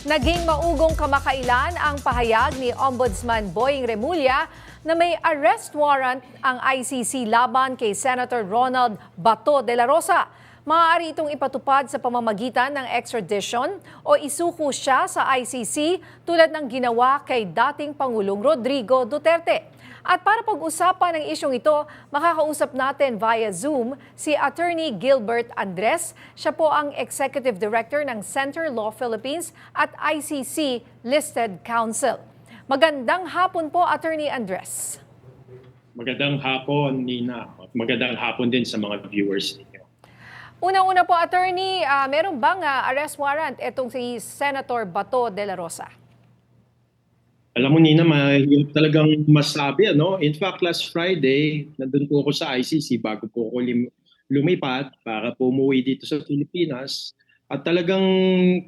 Naging maugong kamakailan ang pahayag ni Ombudsman Boying Remulla na may arrest warrant ang ICC laban kay Senator Ronald Bato de la Rosa. Maaari itong ipatupad sa pamamagitan ng extradition o isuko siya sa ICC tulad ng ginawa kay dating Pangulong Rodrigo Duterte. At para pag-usapan ng isyong ito, makakausap natin via Zoom si Attorney Gilbert Andres. Siya po ang Executive Director ng Center Law Philippines at ICC Listed Counsel. Magandang hapon po, Attorney Andres. Magandang hapon, Nina. Magandang hapon din sa mga viewers ninyo. Unang-una po, Attorney, ah, meron bang ah, arrest warrant itong si Senator Bato de la Rosa? Alam mo, Nina, mahirap talagang masabi. Ano? In fact, last Friday, nandun po ako sa ICC bago po ako lim- lumipat para po umuwi dito sa Pilipinas. At talagang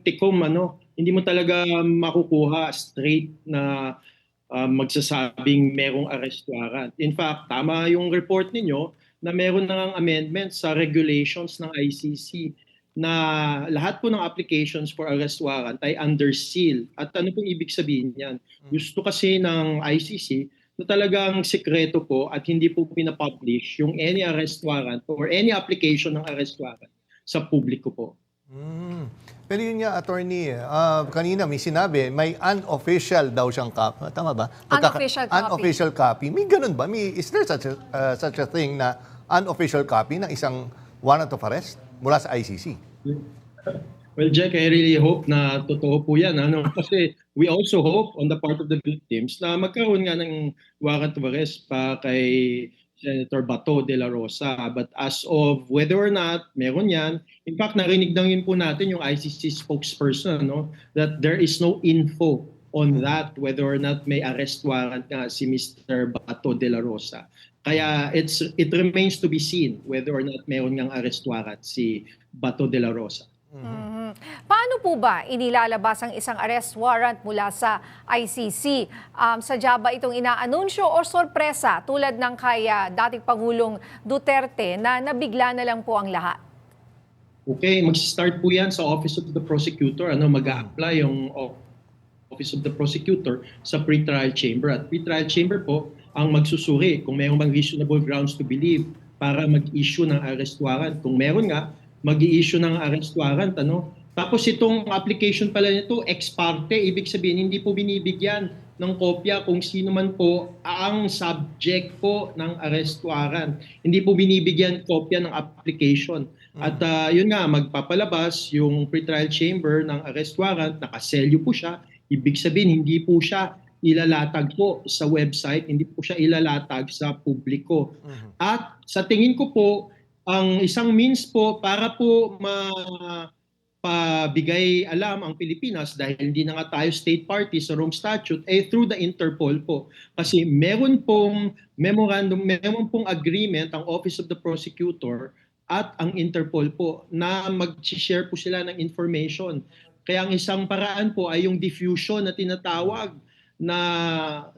tikom, ano, hindi mo talaga makukuha straight na ah, magsasabing merong arrest warrant. In fact, tama yung report ninyo na meron na ng amendment sa regulations ng ICC na lahat po ng applications for arrest warrant ay under seal. At ano pong ibig sabihin niyan? Gusto kasi ng ICC na talagang sekreto po at hindi po pinapublish yung any arrest warrant or any application ng arrest warrant sa publiko po. Mm. Pero yun nga, attorney, ah, kanina may sinabi, may unofficial daw siyang copy. Tama ba? Unofficial copy. Unofficial copy. May ganun ba? May, is there such a, ah, such a thing na unofficial copy ng isang warrant of arrest mula sa ICC? Well, Jack, I really hope na totoo po yan. Ano? Kasi we also hope on the part of the victims na magkaroon nga ng warrant of arrest pa kay Senator Bato de la Rosa. But as of whether or not meron yan, in fact, narinig na rin po natin yung ICC spokesperson no, that there is no info on that whether or not may arrest warrant nga si Mr. Bato de la Rosa. Kaya it's it remains to be seen whether or not meron ngang arrest warrant si Bato de la Rosa. Mhm. Paano po ba inilalabas ang isang arrest warrant mula sa ICC? Um, sadya ba itong inaanunsyo o sorpresa tulad ng kay ah, dating Pangulong Duterte na nabigla na lang po ang lahat? Okay, mag-start po yan sa Office of the Prosecutor. Ano, mag-a-apply yung Office of the Prosecutor sa pre-trial chamber. At pre-trial chamber po ang magsusuri kung mayroong bang reasonable grounds to believe para mag-issue ng arrest warrant. Kung meron nga, mag-i-issue ng arrest warrant. Ano? Tapos itong application pala nito, ex parte, ibig sabihin hindi po binibigyan ng kopya kung sino man po ang subject po ng arrest warrant. Hindi po binibigyan kopya ng application. At ah, yun nga, magpapalabas yung pretrial chamber ng arrest warrant, nakaselyo po siya. Ibig sabihin, hindi po siya ilalatag po sa website, hindi po siya ilalatag sa publiko. At sa tingin ko po, ang isang means po para po ma pabigay alam ang Pilipinas dahil hindi na nga tayo state party sa Rome Statute eh through the Interpol po. Kasi meron pong memorandum meron pong agreement ang Office of the Prosecutor at ang Interpol po na mag-share po sila ng information kaya ang isang paraan po ay yung diffusion na tinatawag na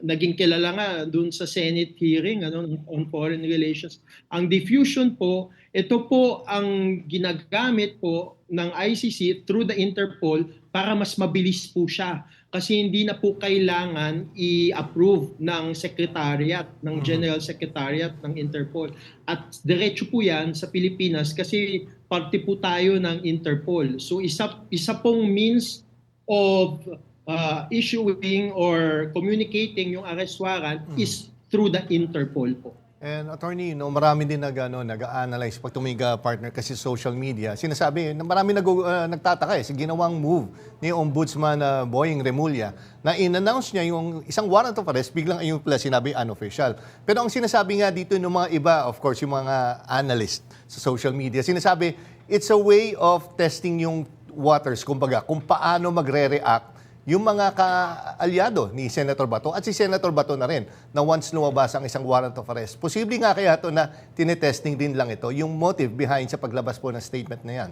naging kilala nga dun sa Senate hearing ano on foreign relations. Ang diffusion po, ito po ang ginagamit po ng ICC through the Interpol para mas mabilis po siya kasi hindi na po kailangan i-approve ng secretariat ng General Secretariat ng Interpol at diretso po 'yan sa Pilipinas kasi parte po tayo ng Interpol. So isa isa pong means of uh, issuing or communicating yung arrest warrant is through the Interpol po. And attorney, no, marami din nag, ano, nag-analyze pag tumiga partner kasi social media. Sinasabi, na marami nag, uh, nagtataka eh, sa ginawang move ni Ombudsman uh, Boying Remulla na in-announce niya yung isang warrant of arrest, biglang ayun pala sinabi unofficial. Pero ang sinasabi nga dito ng mga iba, of course, yung mga analyst sa social media, sinasabi, it's a way of testing yung waters, kumbaga, kung paano magre-react yung mga ka-alyado ni Senator Bato at si Senator Bato na rin na once lumabas ang isang warrant of arrest. Posible nga kaya to na tinetesting din lang ito yung motive behind sa paglabas po ng statement na yan.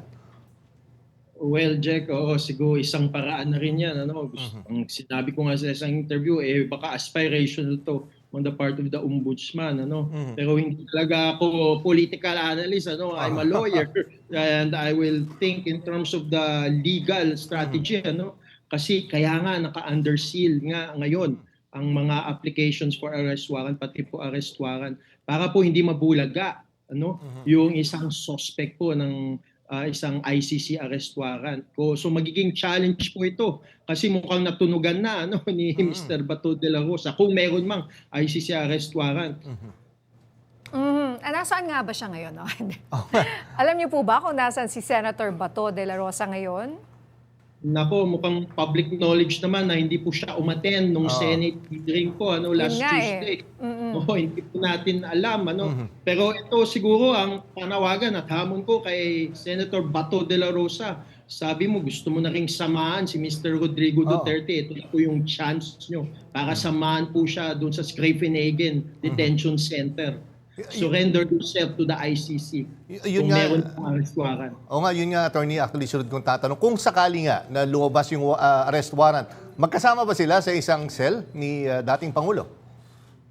Well, Jack, oo, siguro isang paraan na rin yan. Ano? Gusto- Ang sinabi ko nga sa isang interview, eh, baka aspirational to on the part of the ombudsman. Ano? Pero hindi talaga ako political analyst. Ano? I'm a lawyer and I will think in terms of the legal strategy. Ano? Kasi kaya nga naka-under seal nga ngayon ang mga applications for arrest warrant pati po arrest warrant para po hindi mabulaga ano yung isang suspect po ng ah, isang ICC arrest warrant ko. So magiging challenge po ito kasi mukhang natunugan na ano ni Mr. Bato de la Rosa kung meron mang ICC arrest warrant. Mhm. Ah, nasaan nga ba siya ngayon? No? Alam niyo po ba kung nasaan si Senator Bato de la Rosa ngayon? Nako, mukhang public knowledge naman na hindi po siya umaten nung Oo. Senate hearing po ano last nga eh. Tuesday. Mm-mm. Oo, hindi po natin alam ano. Mhm. Pero ito siguro ang panawagan at hamon ko kay Senator Bato de la Rosa. Sabi mo gusto mo na ring samahan si Mr. Rodrigo Oo. Duterte. Ito na po yung chance nyo para samahan po siya doon sa Scrivenagen Detention Center. Surrender yourself to the ICC. Yun kung nga- meron pong arrest warrant. O nga, yun nga, attorney, actually, sunod kong tatanong. Kung sakali nga na lumabas yung ah, arrest warrant, magkasama ba sila sa isang cell ni ah, dating Pangulo?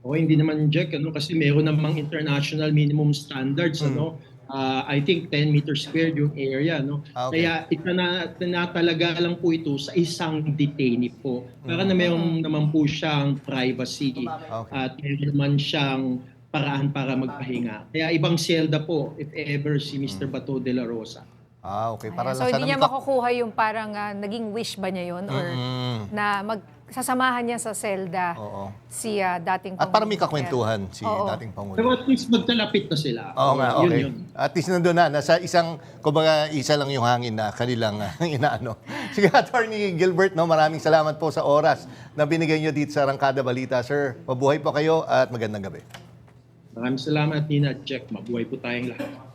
O hindi naman Jack ano kasi meron namang international minimum standards ano. Ah, I think 10 meters squared yung area no. Ah, okay. Kaya itana tinatalaga lang po ito sa isang detainee po. Para na meron naman po siyang privacy Okay. at meron naman siyang paraan para magpahinga. Kaya ibang selda po if ever si Mr. Bato de la Rosa. Ah, okay. Para Ayan. So lang hindi sana niya maka- makukuha yung parang ah, naging wish ba niya yun? Or Mm. na magsasamahan niya sa selda Oo. si ah, dating At para may kakwentuhan si Oo. dating Pangulo. Pero at least magkalapit na sila. Oo nga, Yun okay. yun. At least nandun na, nasa isang, kumbaga isa lang yung hangin na kanilang ah, inaano. Sige, Attorney Gilbert, no, maraming salamat po sa oras na binigay nyo dito sa Rangkada Balita. Sir, mabuhay po kayo at magandang gabi. Maraming salamat Nina at Jack. Mabuhay po tayong lahat.